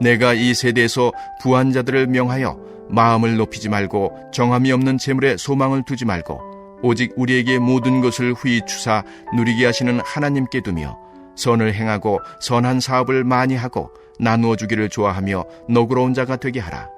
내가 이 세대에서 부한 자들을 명하여 마음을 높이지 말고 정함이 없는 재물에 소망을 두지 말고 오직 우리에게 모든 것을 주사 누리게 하시는 하나님께 두며 선을 행하고 선한 사업을 많이 하고 나누어 주기를 좋아하며 너그러운 자가 되게 하라.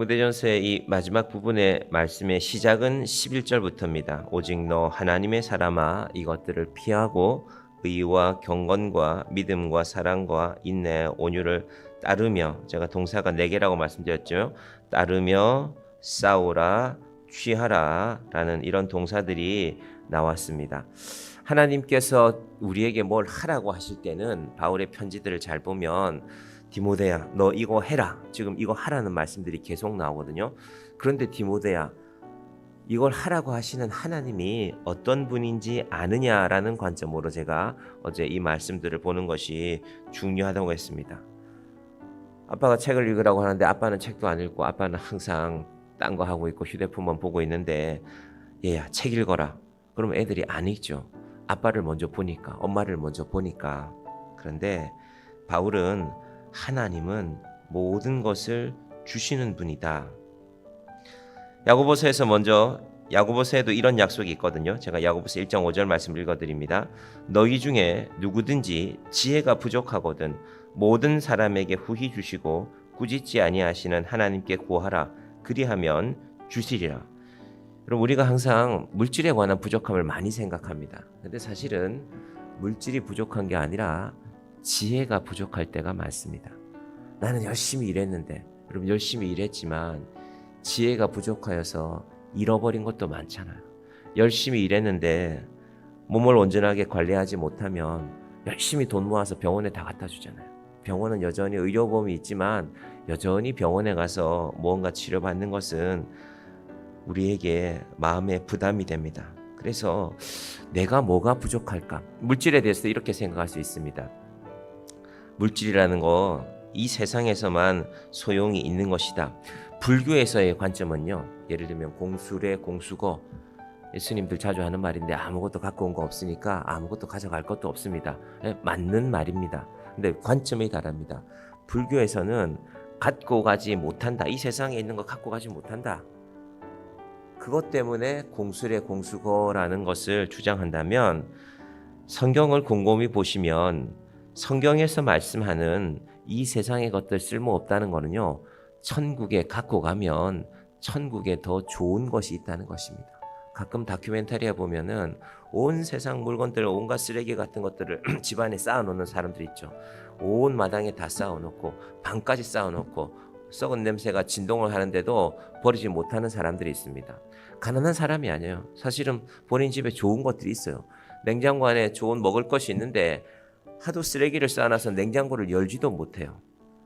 디모데전서의 이 마지막 부분의 말씀의 시작은 11절부터입니다. 오직 너 하나님의 사람아 이것들을 피하고 의와 경건과 믿음과 사랑과 인내 온유를 따르며 제가 동사가 네 개라고 말씀드렸죠. 따르며 싸우라 취하라라는 이런 동사들이 나왔습니다. 하나님께서 우리에게 뭘 하라고 하실 때는 바울의 편지들을 잘 보면 디모데야 너 이거 해라. 지금 이거 하라는 말씀들이 계속 나오거든요. 그런데 디모데야 이걸 하라고 하시는 하나님이 어떤 분인지 아느냐라는 관점으로 제가 어제 이 말씀들을 보는 것이 중요하다고 했습니다. 아빠가 책을 읽으라고 하는데 아빠는 책도 안 읽고 아빠는 항상 딴 거 하고 있고 휴대폰만 보고 있는데 얘야 책 읽어라. 그럼 애들이 안 읽죠. 아빠를 먼저 보니까 엄마를 먼저 보니까. 그런데 바울은 하나님은 모든 것을 주시는 분이다. 야고보서에서 먼저 야고보서에도 이런 약속이 있거든요. 제가 야고보서 1장 5절 말씀 읽어 드립니다. 너희 중에 누구든지 지혜가 부족하거든 모든 사람에게 후히 주시고 꾸짖지 아니하시는 하나님께 구하라 그리하면 주시리라. 그럼 우리가 항상 물질에 관한 부족함을 많이 생각합니다. 근데 사실은 물질이 부족한 게 아니라 지혜가 부족할 때가 많습니다. 나는 열심히 일했는데, 여러분 열심히 일했지만 지혜가 부족하여서 잃어버린 것도 많잖아요. 열심히 일했는데 몸을 온전하게 관리하지 못하면 열심히 돈 모아서 병원에 다 갖다 주잖아요. 병원은 여전히 의료보험이 있지만 여전히 병원에 가서 무언가 치료받는 것은 우리에게 마음의 부담이 됩니다. 그래서 내가 뭐가 부족할까? 물질에 대해서 이렇게 생각할 수 있습니다. 물질이라는 거 이 세상에서만 소용이 있는 것이다. 불교에서의 관점은요. 예를 들면 공수래 공수거 예수님들 자주 하는 말인데 아무것도 갖고 온 거 없으니까 아무것도 가져갈 것도 없습니다. 예, 맞는 말입니다. 근데 관점이 다릅니다. 불교에서는 갖고 가지 못한다. 이 세상에 있는 거 갖고 가지 못한다. 그것 때문에 공수래 공수거라는 것을 주장한다면 성경을 곰곰이 보시면 성경에서 말씀하는 이 세상의 것들 쓸모 없다는 거는요. 천국에 갖고 가면 천국에 더 좋은 것이 있다는 것입니다. 가끔 다큐멘터리에 보면은 온 세상 물건들 온갖 쓰레기 같은 것들을 집안에 쌓아놓는 사람들 있죠. 온 마당에 다 쌓아놓고 방까지 쌓아놓고 썩은 냄새가 진동을 하는데도 버리지 못하는 사람들이 있습니다. 가난한 사람이 아니에요. 사실은 본인 집에 좋은 것들이 있어요. 냉장고 안에 좋은 먹을 것이 있는데 하도 쓰레기를 쌓아놔서 냉장고를 열지도 못해요.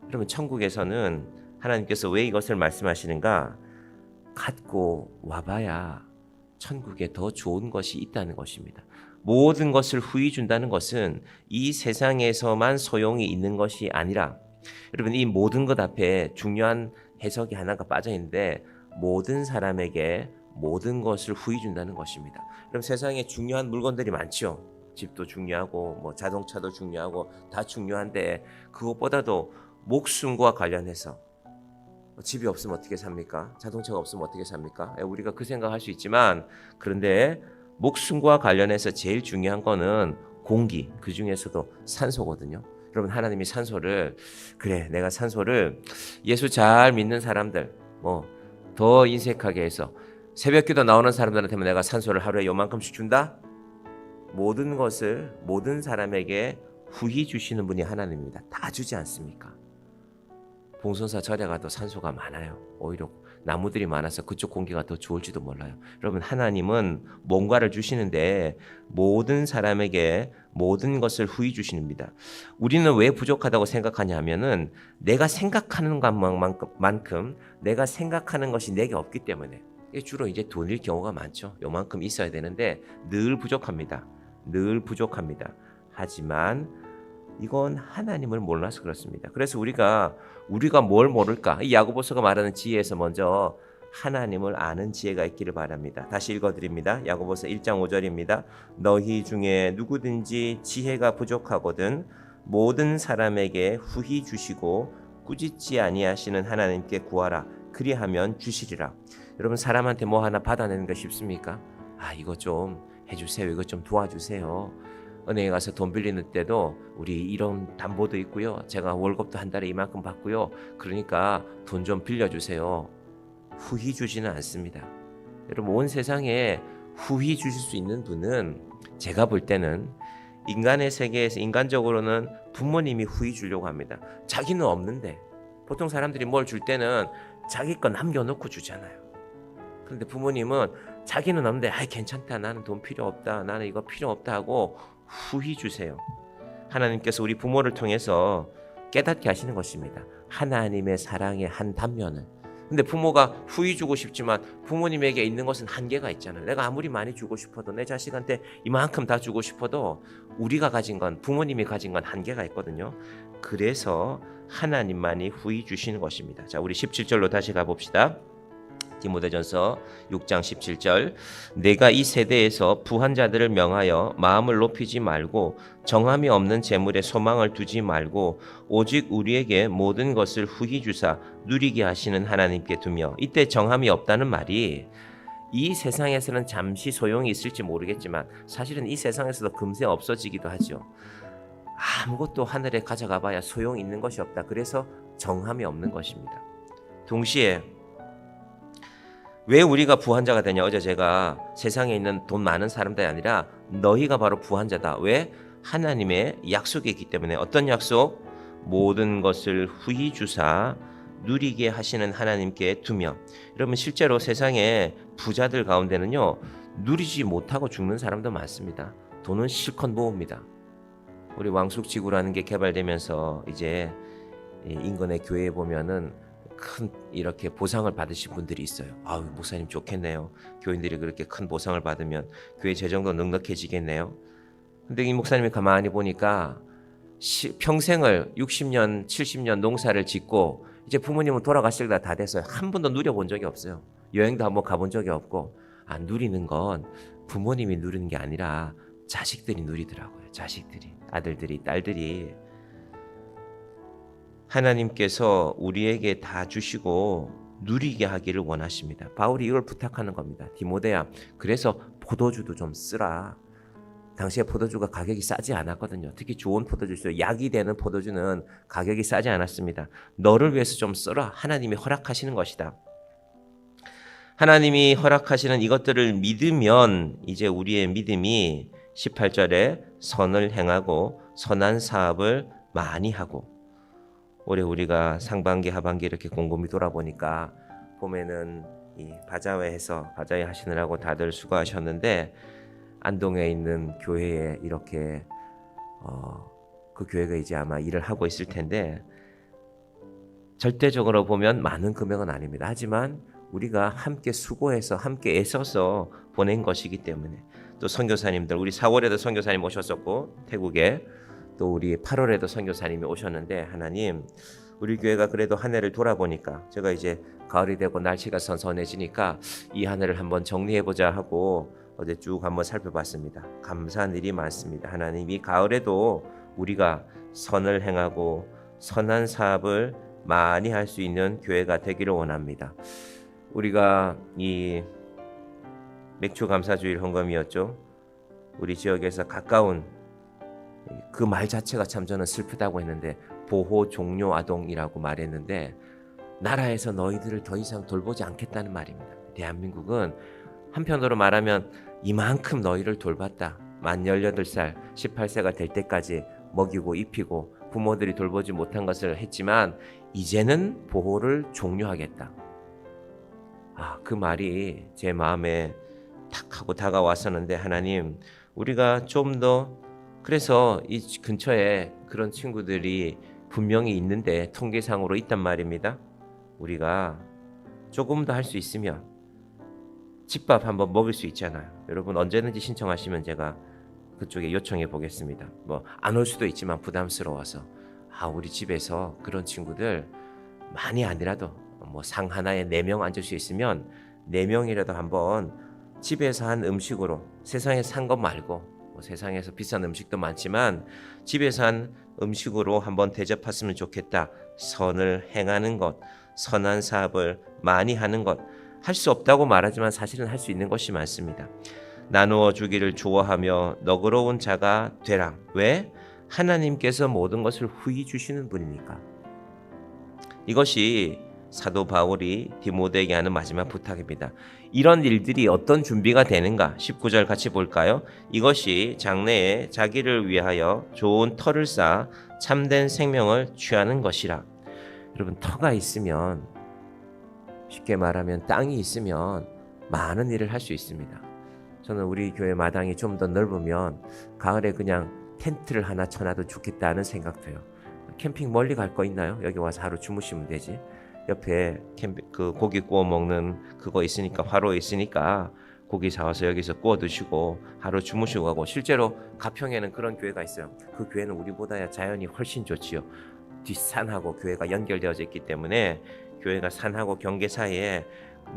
그러면 천국에서는 하나님께서 왜 이것을 말씀하시는가? 갖고 와봐야 천국에 더 좋은 것이 있다는 것입니다. 모든 것을 후히 준다는 것은 이 세상에서만 소용이 있는 것이 아니라 여러분 이 모든 것 앞에 중요한 해석이 하나가 빠져 있는데 모든 사람에게 모든 것을 후히 준다는 것입니다. 그럼 세상에 중요한 물건들이 많죠. 집도 중요하고 뭐 자동차도 중요하고 다 중요한데 그것보다도 목숨과 관련해서 뭐 집이 없으면 어떻게 삽니까? 자동차가 없으면 어떻게 삽니까? 예, 우리가 그 생각할 수 있지만 그런데 목숨과 관련해서 제일 중요한 거는 공기 그 중에서도 산소거든요. 여러분 하나님이 산소를 그래 내가 산소를 예수 잘 믿는 사람들 뭐 더 인색하게 해서 새벽기도 나오는 사람들한테만 내가 산소를 하루에 요만큼씩 준다. 모든 것을 모든 사람에게 후히 주시는 분이 하나님입니다. 다 주지 않습니까? 봉선사 절에 가도 산소가 많아요. 오히려 나무들이 많아서 그쪽 공기가 더 좋을지도 몰라요. 여러분 하나님은 뭔가를 주시는데 모든 사람에게 모든 것을 후히 주시는니다. 우리는 왜 부족하다고 생각하냐면은 내가 생각하는 것만큼 내가 생각하는 것이 내게 없기 때문에 주로 이제 돈일 경우가 많죠. 요만큼 있어야 되는데 늘 부족합니다. 늘 부족합니다. 하지만 이건 하나님을 몰라서 그렇습니다. 그래서 우리가 우리가 뭘 모를까? 이 야고보서가 말하는 지혜에서 먼저 하나님을 아는 지혜가 있기를 바랍니다. 다시 읽어드립니다. 야고보서 1장 5절입니다. 너희 중에 누구든지 지혜가 부족하거든 모든 사람에게 후히 주시고 꾸짖지 아니하시는 하나님께 구하라. 그리하면 주시리라. 여러분 사람한테 뭐 하나 받아내는 거 쉽습니까? 아 이거 좀 해주세요. 이거 좀 도와주세요. 은행에 가서 돈 빌리는 때도 우리 이런 담보도 있고요. 제가 월급도 한 달에 이만큼 받고요. 그러니까 돈 좀 빌려주세요. 후히 주지는 않습니다. 여러분 온 세상에 후히 주실 수 있는 분은 제가 볼 때는 인간의 세계에서 인간적으로는 부모님이 후히 주려고 합니다. 자기는 없는데 보통 사람들이 뭘 줄 때는 자기 거 남겨놓고 주잖아요. 그런데 부모님은 자기는 없는데 아 괜찮다 나는 돈 필요 없다 나는 이거 필요 없다 하고 후히 주세요. 하나님께서 우리 부모를 통해서 깨닫게 하시는 것입니다. 하나님의 사랑의 한 단면을. 근데 부모가 후히 주고 싶지만 부모님에게 있는 것은 한계가 있잖아요. 내가 아무리 많이 주고 싶어도 내 자식한테 이만큼 다 주고 싶어도 우리가 가진 건 부모님이 가진 건 한계가 있거든요. 그래서 하나님만이 후히 주시는 것입니다. 자, 우리 17절로 다시 가 봅시다. 디모데전서 6장 17절 내가 이 세대에서 부한 자들을 명하여 마음을 높이지 말고 정함이 없는 재물에 소망을 두지 말고 오직 우리에게 모든 것을 후히 주사 누리게 하시는 하나님께 두며 이때 정함이 없다는 말이 이 세상에서는 잠시 소용이 있을지 모르겠지만 사실은 이 세상에서도 금세 없어지기도 하죠. 아무것도 하늘에 가져가 봐야 소용 있는 것이 없다. 그래서 정함이 없는 것입니다. 동시에 왜 우리가 부한자가 되냐? 어제 제가 세상에 있는 돈 많은 사람들이 아니라 너희가 바로 부한자다. 왜? 하나님의 약속이 있기 때문에 어떤 약속? 모든 것을 후히 주사 누리게 하시는 하나님께 두며 여러분 실제로 세상에 부자들 가운데는요 누리지 못하고 죽는 사람도 많습니다. 돈은 실컷 모읍니다. 우리 왕숙지구라는 게 개발되면서 이제 이 인근의 교회에 보면은 큰 이렇게 보상을 받으신 분들이 있어요. 아유 목사님 좋겠네요. 교인들이 그렇게 큰 보상을 받으면 교회 재정도 넉넉해지겠네요. 근데 이 목사님이 가만히 보니까 시, 평생을 60년, 70년 농사를 짓고 이제 부모님은 돌아가실 때가 다 됐어요. 한 번도 누려본 적이 없어요. 여행도 한번 가본 적이 없고 아 누리는 건 부모님이 누리는 게 아니라 자식들이 누리더라고요. 자식들이 아들들이 딸들이 하나님께서 우리에게 다 주시고 누리게 하기를 원하십니다. 바울이 이걸 부탁하는 겁니다. 디모데야, 그래서 포도주도 좀 쓰라. 당시에 포도주가 가격이 싸지 않았거든요. 특히 좋은 포도주, 약이 되는 포도주는 가격이 싸지 않았습니다. 너를 위해서 좀 써라. 하나님이 허락하시는 것이다. 하나님이 허락하시는 이것들을 믿으면 이제 우리의 믿음이 18절에 선을 행하고 선한 사업을 많이 하고 올해 우리가 상반기 하반기 이렇게 곰곰이 돌아보니까 봄에는 이 바자회에서 바자회 하시느라고 다들 수고하셨는데 안동에 있는 교회에 이렇게 어, 그 교회가 이제 아마 일을 하고 있을 텐데 절대적으로 보면 많은 금액은 아닙니다. 하지만 우리가 함께 수고해서 함께 애써서 보낸 것이기 때문에 또 선교사님들 우리 4월에도 선교사님 오셨었고 태국에 또 우리 8월에도 선교사님이 오셨는데 하나님 우리 교회가 그래도 한 해를 돌아보니까 제가 이제 가을이 되고 날씨가 선선해지니까 이 한 해를 한번 정리해 보자 하고 어제 쭉 한번 살펴봤습니다. 감사한 일이 많습니다. 하나님 이 가을에도 우리가 선을 행하고 선한 사업을 많이 할 수 있는 교회가 되기를 원합니다. 우리가 이 맥주 감사주일 헌금이었죠. 우리 지역에서 가까운 그 말 자체가 참 저는 슬프다고 했는데 보호 종료 아동이라고 말했는데 나라에서 너희들을 더 이상 돌보지 않겠다는 말입니다. 대한민국은 한편으로 말하면 이만큼 너희를 돌봤다. 만 18살, 18세가 될 때까지 먹이고 입히고 부모들이 돌보지 못한 것을 했지만 이제는 보호를 종료하겠다. 아, 그 말이 제 마음에 탁 하고 다가왔었는데 하나님, 우리가 좀 더 그래서 이 근처에 그런 친구들이 분명히 있는데 통계상으로 있단 말입니다. 우리가 조금 더 할 수 있으면 집밥 한번 먹을 수 있잖아요. 여러분 언제든지 신청하시면 제가 그쪽에 요청해 보겠습니다. 뭐 안 올 수도 있지만 부담스러워서 아 우리 집에서 그런 친구들 많이 아니라도 뭐 상 하나에 네 명 앉을 수 있으면 네 명이라도 한번 집에서 한 음식으로 세상에 산 것 말고 뭐 세상에서 비싼 음식도 많지만 집에서 한 음식으로 한번 대접했으면 좋겠다. 선을 행하는 것, 선한 사업을 많이 하는 것. 할 수 없다고 말하지만 사실은 할 수 있는 것이 많습니다. 나누어 주기를 좋아하며 너그러운 자가 되라. 왜? 하나님께서 모든 것을 후히 주시는 분이니까. 이것이 사도 바울이 디모데에게 하는 마지막 부탁입니다. 이런 일들이 어떤 준비가 되는가? 19절 같이 볼까요? 이것이 장래에 자기를 위하여 좋은 터를 쌓아 참된 생명을 취하는 것이라. 여러분 터가 있으면 쉽게 말하면 땅이 있으면 많은 일을 할 수 있습니다. 저는 우리 교회 마당이 좀 더 넓으면 가을에 그냥 텐트를 하나 쳐놔도 좋겠다는 생각도요. 캠핑 멀리 갈 거 있나요? 여기 와서 하루 주무시면 되지. 옆에 캠핑 그 고기 구워 먹는 그거 있으니까 화로 있으니까 고기 사와서 여기서 구워 드시고 하루 주무시고 가고 실제로 가평에는 그런 교회가 있어요. 그 교회는 우리보다야 자연이 훨씬 좋지요. 뒷산하고 교회가 연결되어져 있기 때문에 교회가 산하고 경계 사이에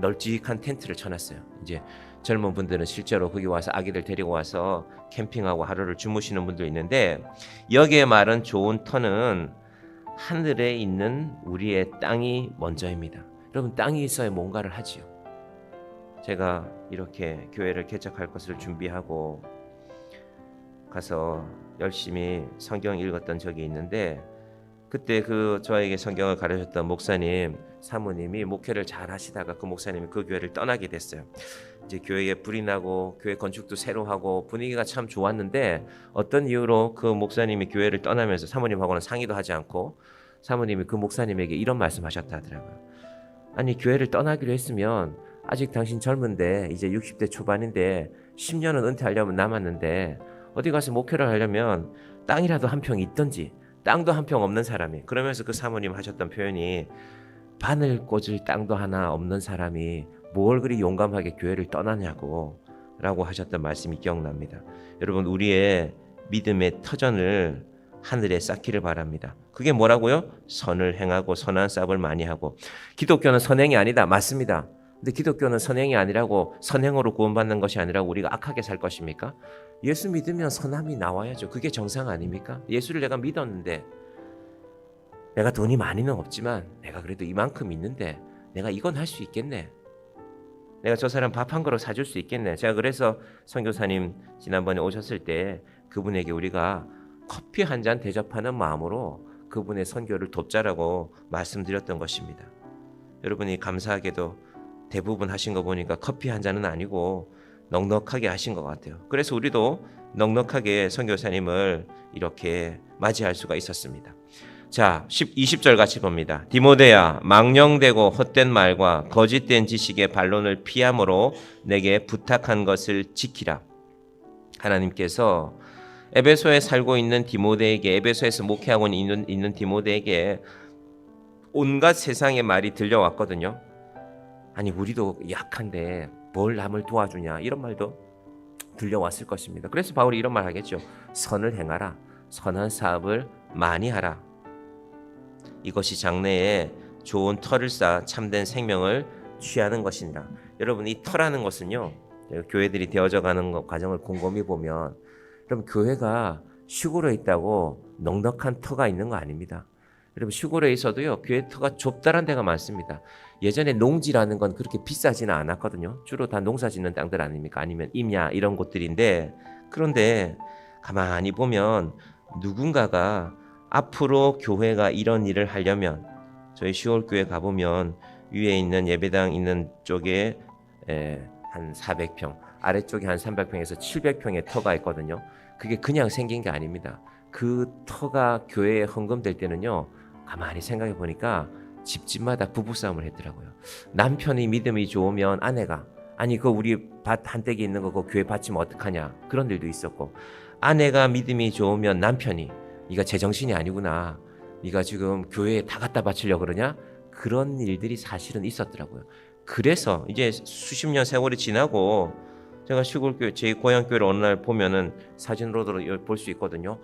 널찍한 텐트를 쳐놨어요. 이제 젊은 분들은 실제로 거기 와서 아기들 데리고 와서 캠핑하고 하루를 주무시는 분도 있는데 여기에 말은 좋은 터는 하늘에 있는 우리의 땅이 먼저입니다. 여러분 땅이 있어야 뭔가를 하지요. 제가 이렇게 교회를 개척할 것을 준비하고 가서 열심히 성경 읽었던 적이 있는데 그때 그 저에게 성경을 가르쳤던 목사님 사모님이 목회를 잘 하시다가 그 목사님이 그 교회를 떠나게 됐어요. 이제 교회에 불이 나고 교회 건축도 새로 하고 분위기가 참 좋았는데 어떤 이유로 그 목사님이 교회를 떠나면서 사모님하고는 상의도 하지 않고 사모님이 그 목사님에게 이런 말씀하셨다 하더라고요. 아니 교회를 떠나기로 했으면 아직 당신 젊은데 이제 60대 초반인데 10년은 은퇴하려면 남았는데 어디 가서 목회를 하려면 땅이라도 한 평 있던지 땅도 한 평 없는 사람이 그러면서 그 사모님 하셨던 표현이 바늘 꽂을 땅도 하나 없는 사람이 뭘 그리 용감하게 교회를 떠나냐고 라고 하셨던 말씀이 기억납니다. 여러분 우리의 믿음의 터전을 하늘에 쌓기를 바랍니다. 그게 뭐라고요? 선을 행하고 선한 싹을 많이 하고 기독교는 선행이 아니다. 맞습니다. 근데 기독교는 선행이 아니라고 선행으로 구원받는 것이 아니라 우리가 악하게 살 것입니까? 예수 믿으면 선함이 나와야죠. 그게 정상 아닙니까? 예수를 내가 믿었는데 내가 돈이 많이는 없지만 내가 그래도 이만큼 있는데 내가 이건 할 수 있겠네. 내가 저 사람 밥 한 그릇 사줄 수 있겠네. 제가 그래서 선교사님 지난번에 오셨을 때 그분에게 우리가 커피 한 잔 대접하는 마음으로 그분의 선교를 돕자라고 말씀드렸던 것입니다. 여러분이 감사하게도 대부분 하신 거 보니까 커피 한 잔은 아니고 넉넉하게 하신 것 같아요. 그래서 우리도 넉넉하게 선교사님을 이렇게 맞이할 수가 있었습니다. 자, 10, 20절 같이 봅니다. 디모데야, 망령되고 헛된 말과 거짓된 지식의 반론을 피함으로 내게 부탁한 것을 지키라. 하나님께서 에베소에 살고 있는 디모데에게 에베소에서 목회하고 있는, 있는 디모데에게 온갖 세상의 말이 들려왔거든요. 아니 우리도 약한데 뭘 남을 도와주냐 이런 말도 들려왔을 것입니다. 그래서 바울이 이런 말 하겠죠. 선을 행하라. 선한 사업을 많이 하라. 이것이 장래에 좋은 터를 쌓아 참된 생명을 취하는 것이니라. 여러분 이 터라는 것은요. 교회들이 되어져 가는 것, 과정을 곰곰이 보면 여러분 교회가 시골에 있다고 넉넉한 터가 있는 거 아닙니다. 여러분 시골에 있어도요 교회 터가 좁다란 데가 많습니다. 예전에 농지라는 건 그렇게 비싸지는 않았거든요. 주로 다 농사 짓는 땅들 아닙니까? 아니면 임야 이런 곳들인데 그런데 가만히 보면 누군가가 앞으로 교회가 이런 일을 하려면 저희 시골 교회 가보면 위에 있는 예배당 있는 쪽에 에, 한 400평, 아래쪽에 한 300평에서 700평의 터가 있거든요. 그게 그냥 생긴 게 아닙니다. 그 터가 교회에 헌금될 때는요. 가만히 생각해 보니까 집집마다 부부싸움을 했더라고요. 남편이 믿음이 좋으면 아내가 아니 그 우리 밭 한대기 있는 거그 교회 바치면 어떡하냐 그런 일도 있었고 아내가 믿음이 좋으면 남편이 네가 제정신이 아니구나 네가 지금 교회에 다 갖다 바치려 그러냐 그런 일들이 사실은 있었더라고요. 그래서 이제 수십 년 세월이 지나고 제가 시골 교회 제 고향 교회를 어느 날 보면은 사진으로도 볼 수 있거든요.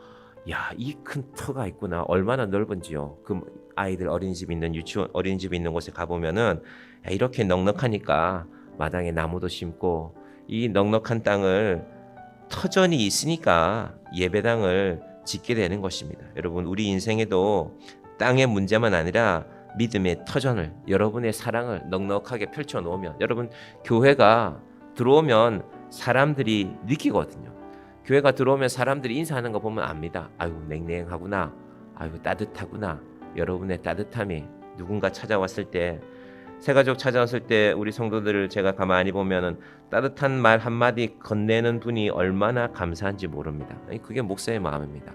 야, 이 큰 터가 있구나. 얼마나 넓은지요. 그 아이들 어린이집 있는 유치원 어린이집 있는 곳에 가 보면은 야, 이렇게 넉넉하니까 마당에 나무도 심고 이 넉넉한 땅을 터전이 있으니까 예배당을 짓게 되는 것입니다. 여러분, 우리 인생에도 땅의 문제만 아니라 믿음의 터전을 여러분의 사랑을 넉넉하게 펼쳐 놓으면 여러분 교회가 들어오면 사람들이 느끼거든요. 교회가 들어오면 사람들이 인사하는 거 보면 압니다. 아유 냉랭하구나. 아유 따뜻하구나. 여러분의 따뜻함이 누군가 찾아왔을 때 새가족 찾아왔을 때 우리 성도들을 제가 가만히 보면은 따뜻한 말 한마디 건네는 분이 얼마나 감사한지 모릅니다. 그게 목사의 마음입니다.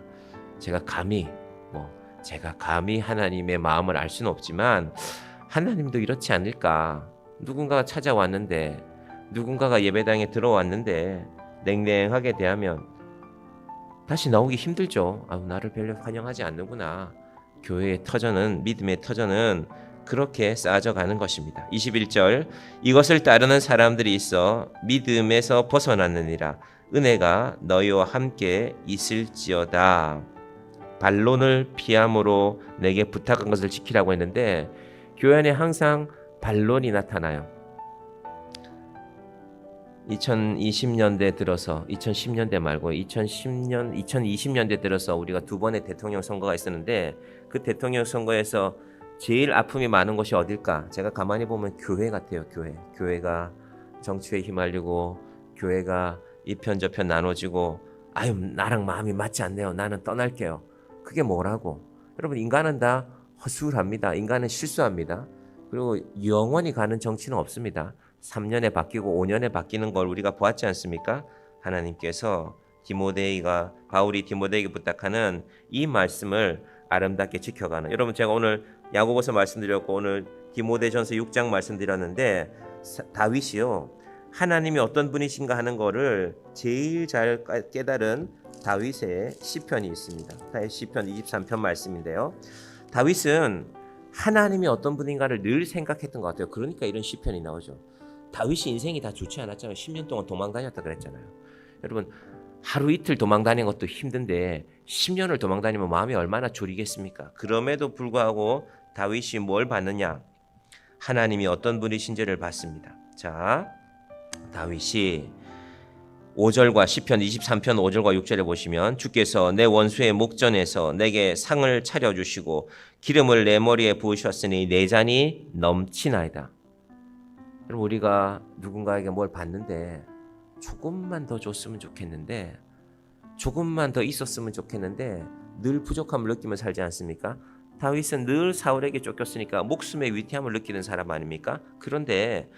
제가 감히 뭐 제가 감히 하나님의 마음을 알 수는 없지만 하나님도 이렇지 않을까? 누군가가 찾아왔는데 누군가가 예배당에 들어왔는데 냉랭하게 대하면 다시 나오기 힘들죠. 아, 나를 별로 환영하지 않는구나. 교회의 터전은 믿음의 터전은 그렇게 쌓아져 가는 것입니다. 21절 이것을 따르는 사람들이 있어 믿음에서 벗어났느니라 은혜가 너희와 함께 있을지어다. 반론을 피함으로 내게 부탁한 것을 지키라고 했는데 교회 안에 항상 반론이 나타나요. 2020년대 들어서 2010년대 말고 2010년 2020년대 들어서 우리가 두 번의 대통령 선거가 있었는데 그 대통령 선거에서 제일 아픔이 많은 곳이 어딜까? 제가 가만히 보면 교회 같아요. 교회. 교회가 정치에 휘말리고 교회가 이편 저편 나눠지고 아유 나랑 마음이 맞지 않네요. 나는 떠날게요. 그게 뭐라고? 여러분 인간은 다 허술합니다. 인간은 실수합니다. 그리고 영원히 가는 정치는 없습니다. 3년에 바뀌고 5년에 바뀌는 걸 우리가 보았지 않습니까? 하나님께서 디모데이가 바울이 디모데에게 부탁하는 이 말씀을 아름답게 지켜가는 여러분 제가 오늘 야고보서 말씀드렸고 오늘 디모데전서 6장 말씀드렸는데 사- 다윗이요 하나님이 어떤 분이신가 하는 거를 제일 잘 까- 깨달은 다윗의 시편이 있습니다. 다윗 시편 23편 말씀인데요. 다윗은 하나님이 어떤 분인가를 늘 생각했던 것 같아요. 그러니까 이런 시편이 나오죠. 다윗이 인생이 다 좋지 않았잖아요. 10년 동안 도망 다녔다 그랬잖아요. 여러분 하루 이틀 도망 다니는 것도 힘든데 10년을 도망 다니면 마음이 얼마나 졸이겠습니까? 그럼에도 불구하고 다윗이 뭘 받느냐? 하나님이 어떤 분이신지를 봤습니다. 자, 다윗이 5절과 시편 23편 5절과 6절에 보시면 주께서 내 원수의 목전에서 내게 상을 차려 주시고 기름을 내 머리에 부으셨으니 내 잔이 넘치나이다. 여러분 우리가 누군가에게 뭘 받는데 조금만 더 줬으면 좋겠는데 조금만 더 있었으면 좋겠는데 늘 부족함을 느끼며 살지 않습니까? 다윗은 늘 사울에게 쫓겼으니까 목숨의 위태함을 느끼는 사람 아닙니까? 그런데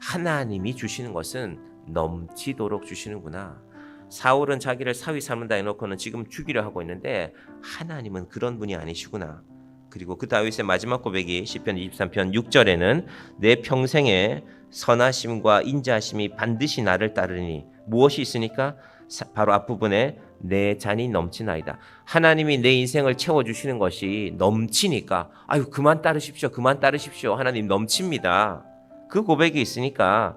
하나님이 주시는 것은 넘치도록 주시는구나. 사울은 자기를 사위 삼는다 해놓고는 지금 죽이려 하고 있는데 하나님은 그런 분이 아니시구나. 그리고 그 다윗의 마지막 고백이 시편 23편 6절에는 내 평생에 선하심과 인자하심이 반드시 나를 따르니 무엇이 있으니까 사- 바로 앞부분에 내 잔이 넘치나이다. 하나님이 내 인생을 채워 주시는 것이 넘치니까 아유 그만 따르십시오. 그만 따르십시오. 하나님 넘칩니다. 그 고백이 있으니까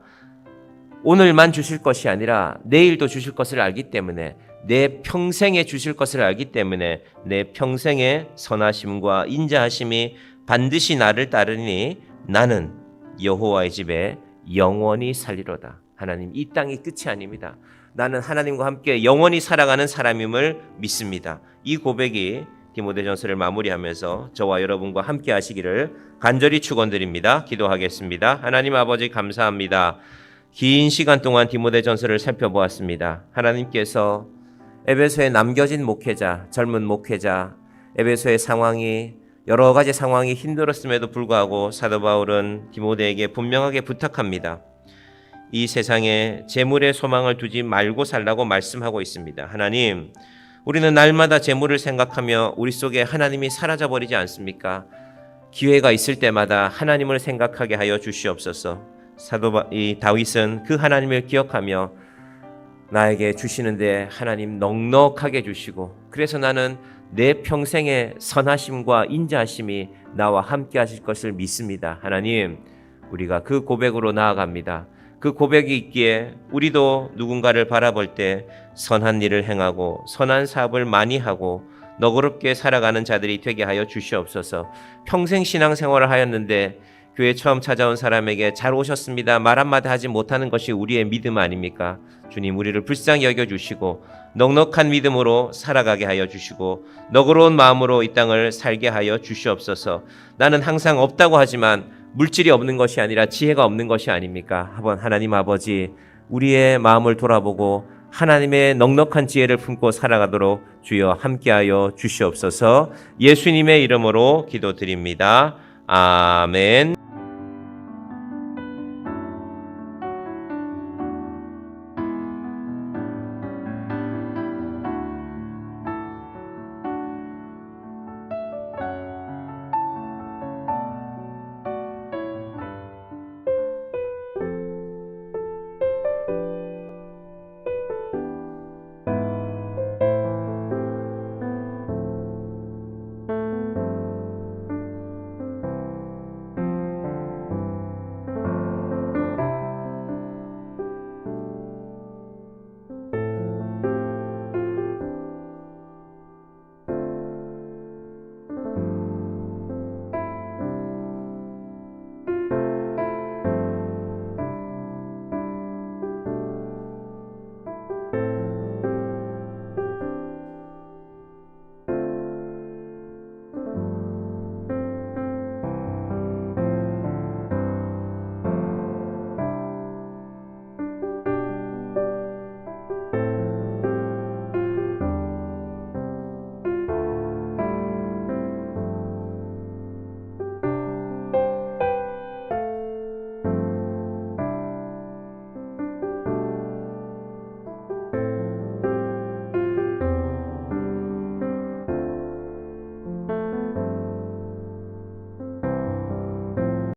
오늘만 주실 것이 아니라 내일도 주실 것을 알기 때문에 내 평생에 주실 것을 알기 때문에 내 평생의 선하심과 인자하심이 반드시 나를 따르니 나는 여호와의 집에 영원히 살리로다. 하나님 이 땅이 끝이 아닙니다. 나는 하나님과 함께 영원히 살아가는 사람임을 믿습니다. 이 고백이 디모데전서를 마무리하면서 저와 여러분과 함께 하시기를 간절히 축원드립니다. 기도하겠습니다. 하나님 아버지 감사합니다. 긴 시간 동안 디모데전서를 살펴보았습니다. 하나님께서 에베소에 남겨진 목회자, 젊은 목회자, 에베소의 상황이 여러 가지 상황이 힘들었음에도 불구하고 사도 바울은 디모데에게 분명하게 부탁합니다. 이 세상에 재물의 소망을 두지 말고 살라고 말씀하고 있습니다. 하나님, 우리는 날마다 재물을 생각하며 우리 속에 하나님이 사라져 버리지 않습니까? 기회가 있을 때마다 하나님을 생각하게 하여 주시옵소서. 사도 바- 이 다윗은 그 하나님을 기억하며 나에게 주시는데 하나님 넉넉하게 주시고 그래서 나는 내 평생의 선하심과 인자하심이 나와 함께 하실 것을 믿습니다. 하나님, 우리가 그 고백으로 나아갑니다. 그 고백이 있기에 우리도 누군가를 바라볼 때 선한 일을 행하고 선한 사업을 많이 하고 너그럽게 살아가는 자들이 되게 하여 주시옵소서. 평생 신앙생활을 하였는데 교회 처음 찾아온 사람에게 잘 오셨습니다. 말 한마디 하지 못하는 것이 우리의 믿음 아닙니까? 주님 우리를 불쌍히 여겨 주시고 넉넉한 믿음으로 살아가게 하여 주시고 너그러운 마음으로 이 땅을 살게 하여 주시옵소서. 나는 항상 없다고 하지만 물질이 없는 것이 아니라 지혜가 없는 것이 아닙니까? 한번 하나님 아버지 우리의 마음을 돌아보고 하나님의 넉넉한 지혜를 품고 살아가도록 주여 함께하여 주시옵소서. 예수님의 이름으로 기도드립니다. 아멘.